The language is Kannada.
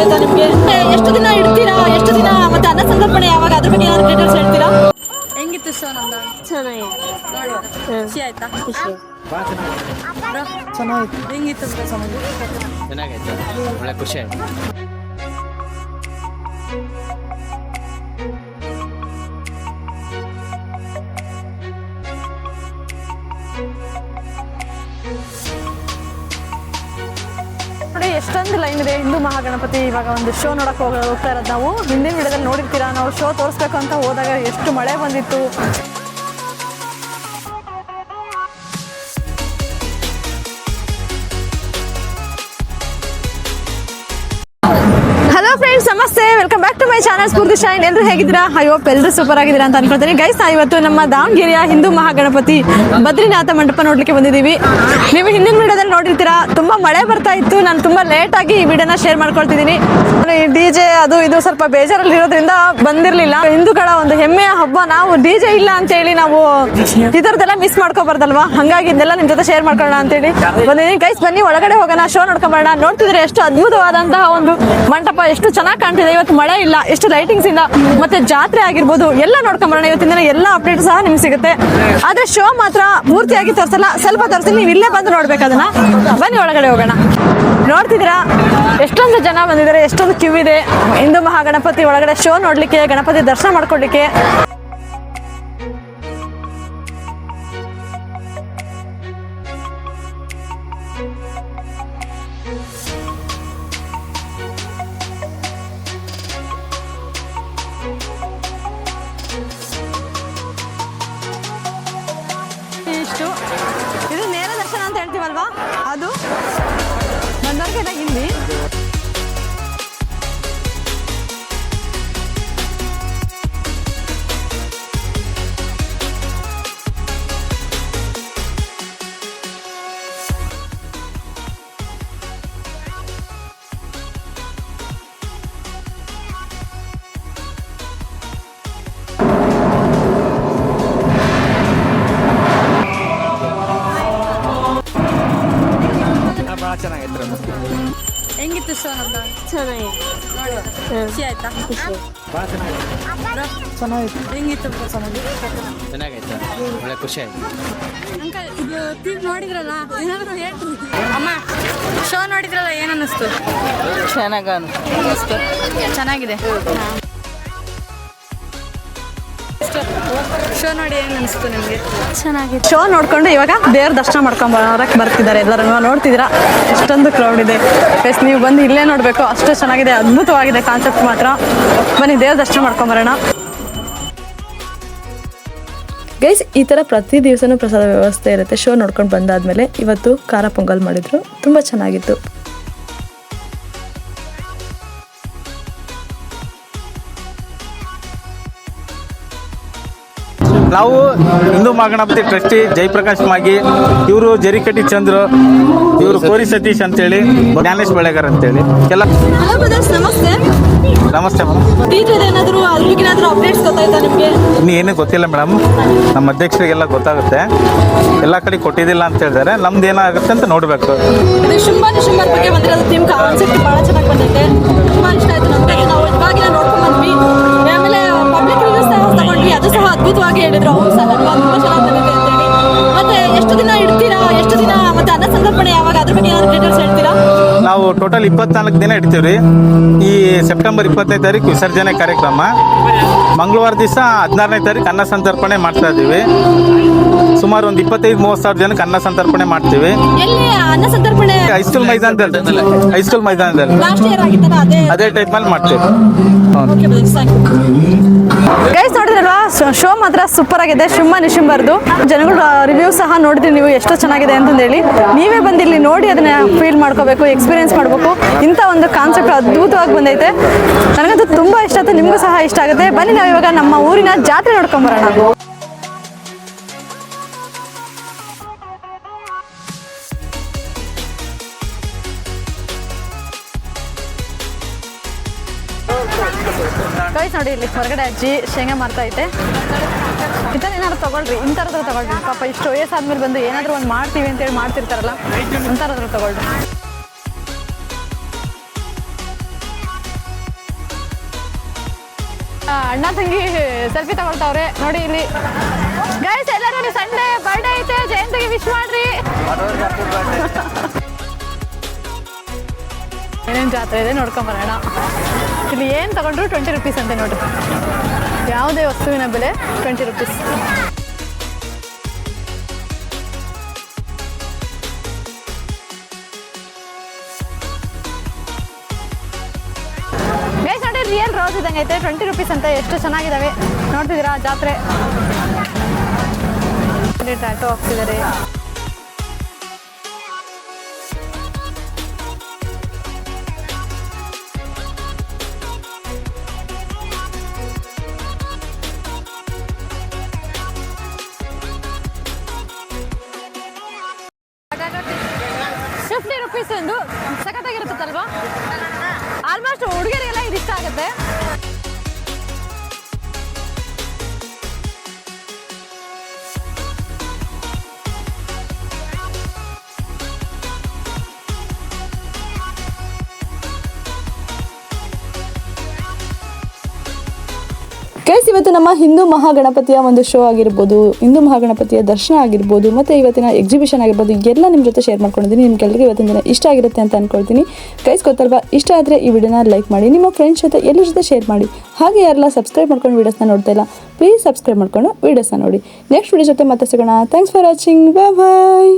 ಗೊತ್ತಾಯ್ತಾ ನಿಮ್ಗೆ? ಎಷ್ಟು ದಿನ ಇಡ್ತೀರಾ? ಎಷ್ಟು ದಿನ ಮತ್ತೆ ಅನ್ನ ಸಂದರ್ಪಣೆ ಯಾವಾಗ? ಅದ್ರ ಬಗ್ಗೆ ಏನಾದ್ರು ಡೀಟೇಲ್ಸ್ ಹೇಳ್ತೀರಾ? ಹೆಂಗಿತ್ತು ಸರ್ ನಮ್ದು ಚೆನ್ನಾಗಿದೆ. ಖುಷಿ ಆಯ್ತಾ? ಖುಷಿ. ಚೆನ್ನಾಗಿತ್ತು. ಹೆಂಗಿತ್ತು ಚೆನ್ನಾಗಿತ್ತು ಒಳ್ಳೆ ಖುಷಿ ಆಯ್ತು. ನೋಡಿ ಎಷ್ಟೊಂದು ಲೈನ್ ಇದೆ. ಹಿಂದೂ ಮಹಾಗಣಪತಿ ಇವಾಗ ಒಂದು ಶೋ ನೋಡಕ್ ಹೋಗ ಹೋಗ್ತಾ ಇರೋದು ನಾವು. ಹಿಂದಿನ ವಿಡಿಯೋದಲ್ಲಿ ನೋಡಿರ್ತೀರಾ? ನಾವು ಶೋ ತೋರಿಸ್ಬೇಕು ಅಂತ ಹೋದಾಗ ಎಷ್ಟು ಮಳೆ ಬಂದಿತ್ತು. ಹಲೋ ಫ್ರೆಂಡ್ಸ್ ನಮಸ್ತೆ welcome back to my channel Spoorthi shine ಎಲ್ಲರೂ ಹೇಗಿದ್ದೀರಾ? ಹೋಪ್ ಎಲ್ಲರೂ ಸೂಪರ್ ಆಗಿದ್ದೀರಾ ಅಂತ ಅನ್ಕೊಳ್ತೀನಿ. ಗೈಸ್ ನಾ ಇವತ್ತು ನಮ್ಮ ದಾವಣಗೆರೆಯ ಹಿಂದೂ ಮಹಾಗಣಪತಿ ಬದ್ರಿನಾಥ ಮಂಟಪ ನೋಡ್ಲಿಕ್ಕೆ ಬಂದಿದ್ದೀವಿ. ನೀವು ಹಿಂದಿನ ವಿಡಿಯೋದಲ್ಲಿ ನೋಡಿರ್ತೀರಾ, ತುಂಬಾ ಮಳೆ ಬರ್ತಾ ಇತ್ತು. ನಾನು ತುಂಬಾ ಲೇಟ್ ಆಗಿ ಈ ವಿಡಿಯೋನ ಶೇರ್ ಮಾಡ್ಕೊಳ್ತಿದ್ದೀನಿ. ಅದು ಇದು ಸ್ವಲ್ಪ ಬೇಜಾರಲ್ಲಿ ಇರೋದ್ರಿಂದ ಬಂದಿರಲಿಲ್ಲ. ಹಿಂದೂಗಳ ಒಂದು ಹೆಮ್ಮೆಯ ಹಬ್ಬ, ನಾವು ಡಿ ಜೆ ಇಲ್ಲ ಅಂತ ಹೇಳಿ ನಾವು ಇದರದೆಲ್ಲ ಮಿಸ್ ಮಾಡ್ಕೋಬಾರ್ದಲ್ವಾ? ಹಂಗಾಗಿ ಇದೆಲ್ಲ ನಿಮ್ ಜೊತೆ ಶೇರ್ ಮಾಡ್ಕೊಳ್ಳೋಣ ಅಂತೇಳಿ. ಬಂದಿದ್ದೀನಿ ಗೈಸ್ ಬನ್ನಿ, ಒಳಗಡೆ ಹೋಗೋಣ ಶೋ ನೋಡ್ಕೊಂಬರೋಣ. ನೋಡ್ತಿದ್ರೆ ಎಷ್ಟು ಅದ್ಭುತವಾದಂತಹ ಒಂದು ಮಂಟಪ, ಎಷ್ಟು ಚೆನ್ನಾಗಿ ಕಾಣ್ತಿದೆ. ಇವತ್ತು ಮಳೆ ಇಲ್ಲ, ಎಷ್ಟು ಲೈಟಿಂಗ್ಸ್ ಇಂದ, ಮತ್ತೆ ಜಾತ್ರೆ ಆಗಿರ್ಬೋದು, ಎಲ್ಲ ನೋಡ್ಕೊಂಬರೋಣ. ಇವತ್ತಿನ ಎಲ್ಲ ಅಪ್ಡೇಟ್ ಸಹ ನಿಮ್ಗೆ ಸಿಗುತ್ತೆ. ಆದ್ರೆ ಶೋ ಮಾತ್ರ ಪೂರ್ತಿಯಾಗಿ ತೋರಿಸಲ್ಲ, ಸ್ವಲ್ಪ ತರ್ಸಿ, ನೀವು ಇಲ್ಲೇ ಬಂದು ನೋಡ್ಬೇಕು ಅದನ್ನ. ಬನ್ನಿ, ಒಳಗಡೆ ಹೋಗೋಣ. ನೋಡ್ತಿದ್ದೀರಾ? ಎಷ್ಟೊಂದು ಜನ ಬಂದಿದ್ದಾರೆ, ಎಷ್ಟೊಂದು ಕ್ಯೂ ಇದೆ. ಹಿಂದೂ ಮಹಾಗಣಪತಿ ಒಳಗಡೆ ಶೋ ನೋಡ್ಲಿಕ್ಕೆ ಗಣಪತಿ ದರ್ಶನ ಮಾಡ್ಕೊಡ್ಲಿಕ್ಕೆ. ಇದು ನೇರ ದರ್ಶನ ಅಂತ ಹೇಳ್ತೀವಲ್ವಾ? ಹೆಂಗಿತ್ತು ಶೋ ನಮ್ದು ಚೆನ್ನಾಗಿದೆ ಖುಷಿ. ಆಯ್ತಾ ಭಾಳ ಚೆನ್ನಾಗೈತೆ ಚೆನ್ನಾಗಿತ್ತು ಹೆಂಗಿತ್ತು ಅಂತ ಚೆನ್ನಾಗೈತೆ. ಒಳ್ಳೆ ಖುಷಿ ಆಯ್ತು. ಅಂಕಲ್ ಇದು ತೀರ್ ನೋಡಿದ್ರಲ್ಲ ಏನಾದರೂ ಹೇಳ್ರಿ? ಅಮ್ಮ ಶೋ ನೋಡಿದ್ರಲ್ಲ ಏನ್ ಅನ್ನಿಸ್ತು ಚೆನ್ನಾಗ ಅನ್ನಿಸ್ತು ಚೆನ್ನಾಗಿದೆ. ಶೋ ನೋಡಿ ಏನ್ ಅನಿಸ್ತು ನಿಮಗೆ? ಚೆನ್ನಾಗಿದೆ ಶೋ ನೋಡ್ಕೊಂಡು ಇವಾಗ ದೇವ್ರ ದರ್ಶನ ಮಾಡ್ಕೊಂಡ್ ಬರೋಕೆ ಬರ್ತಿದ್ದಾರೆ. ಎಲ್ಲರೂ ನೋಡ್ತಿದ್ದೀರಾ? ಎಷ್ಟೊಂದು ಕ್ರೌಡ್ ಇದೆ. ಎಸ್ ನೀವು ಬಂದು ಇಲ್ಲೇ ನೋಡಬೇಕು. ಅಷ್ಟು ಚೆನ್ನಾಗಿದೆ ಅದ್ಭುತವಾಗಿದೆ ಕಾನ್ಸೆಪ್ಟ್ ಮಾತ್ರ. ಬನ್ನಿ ದೇವ್ರ ದರ್ಶನ ಮಾಡ್ಕೊಂಡ್ ಬರೋಣ. ಗೈಸ್ ಈ ಥರ ಪ್ರತಿ ದಿವಸನೂ ಪ್ರಸಾದ ವ್ಯವಸ್ಥೆ ಇರುತ್ತೆ. ಶೋ ನೋಡ್ಕೊಂಡು ಬಂದಾದಮೇಲೆ ಇವತ್ತು ಖಾರ ಪೊಂಗಲ್ ಮಾಡಿದ್ರು. ತುಂಬ ಚೆನ್ನಾಗಿತ್ತು. ನಾವು ಹಿಂದೂ ಮಹಾಗಣಪತಿ ಟ್ರಸ್ಟಿ ಜಯಪ್ರಕಾಶ್ ಮಾಗಿ ಇವರು ಜರಿಕಟ್ಟಿ ಚಂದ್ರ ಇವರು ಕೋರಿ ಸತೀಶ್ ಅಂತೇಳಿ ಜ್ಞಾನೇಶ್ ಬೆಳೆಗಾರ್ ಅಂತೇಳಿ ಎಲ್ಲ ನಮಸ್ತೆ. ನಮಸ್ತೆ ಮೇಡಮ್ ಏನೂ ಗೊತ್ತಿಲ್ಲ ಮೇಡಮ್ ನಮ್ಮ ಅಧ್ಯಕ್ಷರಿಗೆಲ್ಲ ಗೊತ್ತಾಗುತ್ತೆ. ಎಲ್ಲ ಕಡೆ ಕೊಟ್ಟಿದ್ದಿಲ್ಲ ಅಂತ ಹೇಳಿದಾರೆ ನಮ್ದು ಏನಾಗುತ್ತೆ ಅಂತ ನೋಡಬೇಕು. ಅದ್ಭುತವಾಗಿ ಹೇಳಿದ್ರು. ಅವರು ಸಹ ನಮ್ಗೆ ತುಂಬಾ ಚೆನ್ನಾಗಿ ಮತ್ತೆ ಎಷ್ಟು ದಿನ ಇಡ್ತೀರಾ? ಎಷ್ಟು ದಿನ ಮತ್ತೆ ಅನ್ನ ಸಂದರ್ಪಣೆ ಯಾವಾಗ? ಅದ್ರ ಬಗ್ಗೆ ಏನಾದ್ರು ಡೀಟೇಲ್ಸ್ ಟೋಟಲ್ ಇಪ್ಪತ್ನಾಲ್ಕು ದಿನ ಇಡ್ತೀವಿ ರೀ. ಈ ಸೆಪ್ಟೆಂಬರ್ ಇಪ್ಪತ್ತೈದು ತಾರೀಕು ವಿಸರ್ಜನೆ ಕಾರ್ಯಕ್ರಮ. ಮಂಗಳವಾರ ದಿವಸ ಹದಿನಾರನೇ ತಾರೀಕು ಅನ್ನ ಸಂತರ್ಪಣೆ ಮಾಡ್ತಾ ಇದ್ದೀವಿ. ಸುಮಾರು ಒಂದು ಇಪ್ಪತ್ತೈದು ಮೂವತ್ತು ಸಾವಿರ ಜನಕ್ಕೆ ಅನ್ನ ಸಂತರ್ಪಣೆ ಮಾಡ್ತೀವಿ. ಹೈಸ್ಕೂಲ್ ಮೈದಾನದಲ್ಲಿ. ಹೈಸ್ಕೂಲ್ ಮೈದಾನದಲ್ಲಿ. ಅದೇ ಅಲ್ಲಿ ಮಾಡ್ತೀವಿ. ಗೈಸ್ ನೋಡಿದ್ರಲ್ವಾ? ಶೋ ಮಾತ್ರ ಸೂಪರ್ ಆಗಿದೆ. ಶುಮ್ಮ ನಿಶುಂಬರ್ದು. ಜನಗಳು ರಿವ್ಯೂ ಸಹ ನೋಡಿದ್ರಿ ನೀವು ಎಷ್ಟು ಚೆನ್ನಾಗಿದೆ ಅಂತಂದೇಳಿ. ನೀವೇ ಬಂದಿಲ್ಲಿ ಇಲ್ಲಿ ನೋಡಿ ಅದನ್ನ ಫೀಲ್ ಮಾಡ್ಕೋಬೇಕು ಎಕ್ಸ್ಪೀರಿಯನ್ಸ್ ಮಾಡಬೇಕು. ಇಂಥ ಒಂದು ಕಾನ್ಸೆಪ್ಟ್ ಅದ್ಭುತವಾಗಿ ಬಂದೈತೆ. ನನಗಂತೂ ತುಂಬ ಇಷ್ಟ ಆಯ್ತು, ನಿಮಗೂ ಸಹ ಇಷ್ಟ ಆಗುತ್ತೆ. ಬನ್ನಿ ನಾವು ಇವಾಗ ನಮ್ಮ ಊರಿನ ಜಾತ್ರೆ ನೋಡ್ಕೊಂಬರೋಣ ಗೈಸ್ ನೋಡಿ ಇಲ್ಲಿ ಹೊರಗಡೆ ಅಜ್ಜಿ ಶೇಂಗಾ ಮಾಡ್ತಾ ಐತೆ. ಇದನ್ನ ಏನಾದ್ರು ತಗೊಳ್ರಿ ಇಂಥರದ್ರ ತಗೊಳ್ರಿ. ಪಾಪ ಇಷ್ಟು ವಯಸ್ಸಾದ್ಮೇಲೆ ಬಂದು ಏನಾದ್ರು ಒಂದು ಮಾಡ್ತೀವಿ ಅಂತೇಳಿ ಮಾಡ್ತಿರ್ತಾರಲ್ಲ ಅಂಥರದ್ರ ತಗೊಳ್ರಿ. ಅಣ್ಣ ತಂಗಿ ಸೆಲ್ಫಿ ತಗೊಳ್ತಾವ್ರೆ. ನೋಡಿ ಇಲ್ಲಿ. ಗೈಸ್ ಎಲ್ಲರೂ ಸಂಡೇ ಬರ್ಡೇ ಐತೆ. ಜಯಂತಿಗೆ ವಿಶ್ ಮಾಡ್ರಿ. ಏನೇನು ಜಾತ್ರೆ ಇದೆ ನೋಡ್ಕೊಂಬರೋಣ ಇಲ್ಲಿ ಏನು ತಗೊಂಡ್ರು ಟ್ವೆಂಟಿ ರುಪೀಸ್ ಅಂತೆ ನೋಡ್ರಿ. ಯಾವುದೇ ವಸ್ತುವಿನ ಬೆಲೆ ಟ್ವೆಂಟಿ ರುಪೀಸ್ ರಿಯಲ್ ರೋಸ್ ಇದ್ದಂಗೆ ಐತೆ? ಟ್ವೆಂಟಿ ರುಪೀಸ್ ಅಂತ ಎಷ್ಟು ಚೆನ್ನಾಗಿದ್ದಾವೆ ನೋಡ್ತಿದ್ದೀರಾ ಜಾತ್ರೆ? ಟ್ಯಾಟೋ ಹಾಕ್ತಿದ್ದಾರೆ. ಫಿಫ್ಟಿ ರುಪೀಸ್ ಒಂದು ಸಖತ್ತಾಗಿರುತ್ತಲ್ವಾ ಆಲ್ಮೋಸ್ಟ್ ಹುಡುಗರಿಗೆಲ್ಲ ಇದು ಇಷ್ಟ ಆಗುತ್ತೆ. ಗೈಸ್ ಇವತ್ತು ನಮ್ಮ ಹಿಂದೂ ಮಹಾಗಣಪತಿಯ ಒಂದು ಶೋ ಆಗಿರ್ಬೋದು, ಹಿಂದೂ ಮಹಾಗಣಪತಿಯ ದರ್ಶನ ಆಗಿರ್ಬೋದು, ಮತ್ತು ಇವತ್ತಿನ ಎಕ್ಸಿಬಿಷನ್ ಆಗಿರ್ಬೋದು ಎಲ್ಲ ನಿಮ್ಮ ಜೊತೆ ಶೇರ್ ಮಾಡ್ಕೊಂಡಿದ್ದೀನಿ. ನಿಮ್ಗೆಲ್ಲರಿಗೂ ಇವತ್ತಿನ ದಿನ ಇಷ್ಟ ಆಗಿರುತ್ತೆ ಅಂತ ಅನ್ಕೊಳ್ತೀನಿ. ಗೈಸ್ ಗೊತ್ತಲ್ವಾ? ಇಷ್ಟ ಆದರೆ ಈ ವಿಡಿಯೋನ ಲೈಕ್ ಮಾಡಿ, ನಿಮ್ಮ ಫ್ರೆಂಡ್ಸ್ ಜೊತೆ ಎಲ್ಲರ ಜೊತೆ ಶೇರ್ ಮಾಡಿ. ಹಾಗೆ ಯಾರೆಲ್ಲ ಸಬ್ಸ್ಕ್ರೈಬ್ ಮಾಡ್ಕೊಂಡು ವೀಡಿಯೋಸ್ನ ನೋಡ್ತಾ ಇಲ್ಲ ಪ್ಲೀಸ್ ಸಬ್ಸ್ಕ್ರೈಬ್ ಮಾಡ್ಕೊಂಡು ವೀಡಿಯೋಸ್ನ ನೋಡಿ. ನೆಕ್ಸ್ಟ್ ವಿಡಿಯೋ ಜೊತೆ ಮತ್ತೆ ಸಿಗೋಣ. Thanks for watching bye bye